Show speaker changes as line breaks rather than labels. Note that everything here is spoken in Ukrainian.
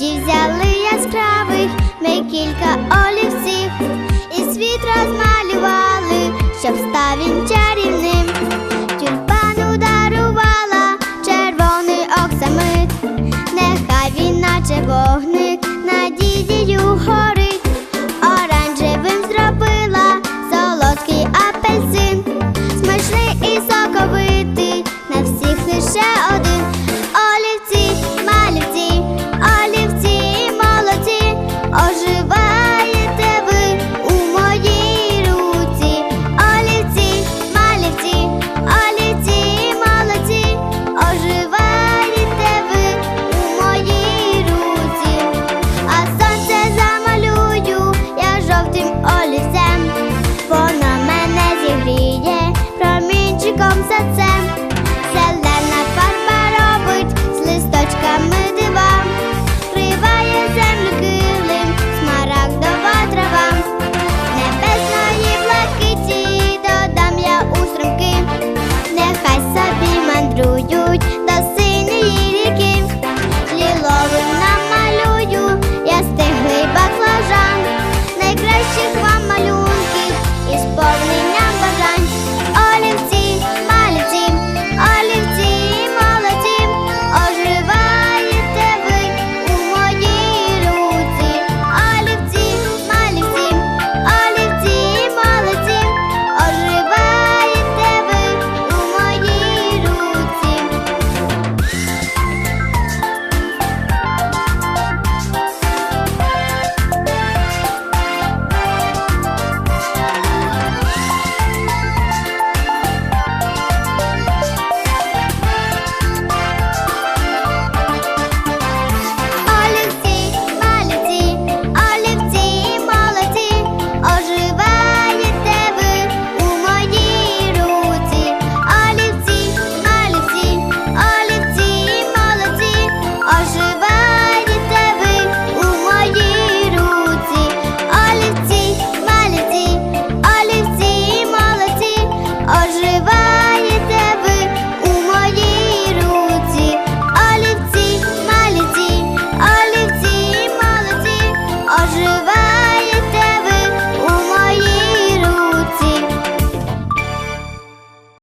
Тоді взяли яскравих ми кілька олівців і світ розмалювали, щоб став він чарівним. Тюльпану дарувала червоний оксамит, нехай він, наче вогник, надією горить, оранжевим зробила солодкий апельсин, смачний і соковитий, на всіх лише.